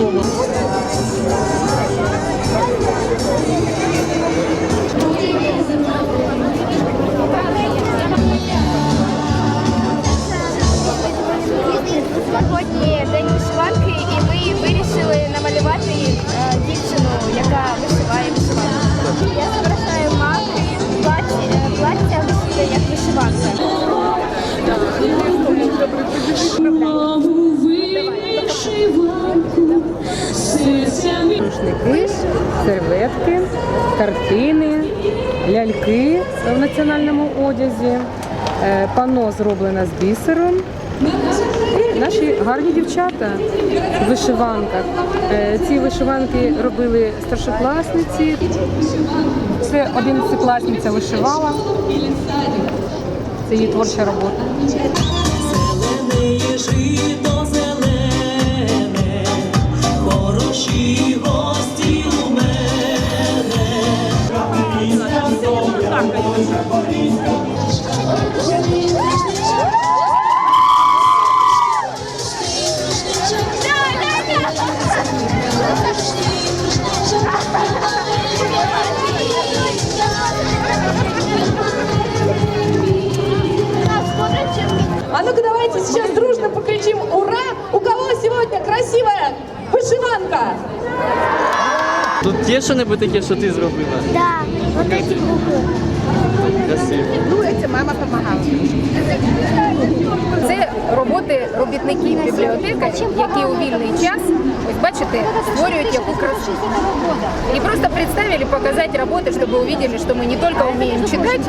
голову. Сьогодні день вишиванки, і ми вирішили намалювати дівчину, яка вишиває вишиванку. Я зображаю мати, плаття вишиває як вишиванка рушники, серветки, картини, ляльки в національному одязі, е, пано зроблене з бісером. І наші гарні дівчата в вишиванках. Е, Ці вишиванки робили старшокласниці. Це одинадцятикласниця вишивала. Це її творча робота. А ну-ка давайте сейчас дружно покричим «Ура!» У кого сегодня красивая вышиванка? Тут є що-небудь таке, що ти зробила? Да, вот эти буквы. Красиво. Це роботи робітників бібліотекарів, які у вільний час, ось бачите, створюють яку красу. И просто представили показать работы, чтобы увидели, что мы не только умеем читать,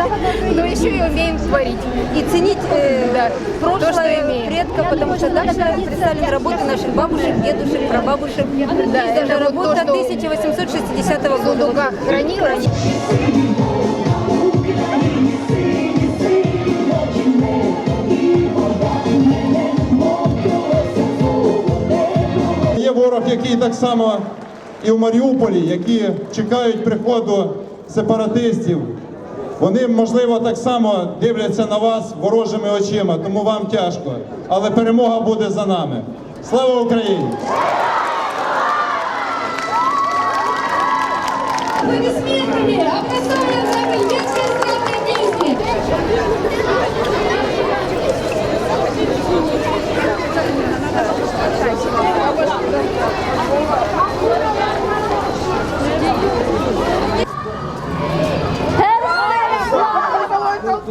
но еще и умеем творить. и ценить э, Да, прошлое то, что имеем. предков, потому что дальше представлены работы наших бабушек, дедушек, прабабушек. Да, Есть даже это вот работа то, что 1860 В года. сундуках хранилось. Ворог, який так само і в Маріуполі, які чекають приходу сепаратистів. Вони, можливо, так само дивляться на вас ворожими очима, тому вам тяжко. Але перемога буде за нами. Слава Україні! Аплодисментами образованной детской эстрадной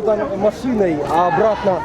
туда машиной, а обратно...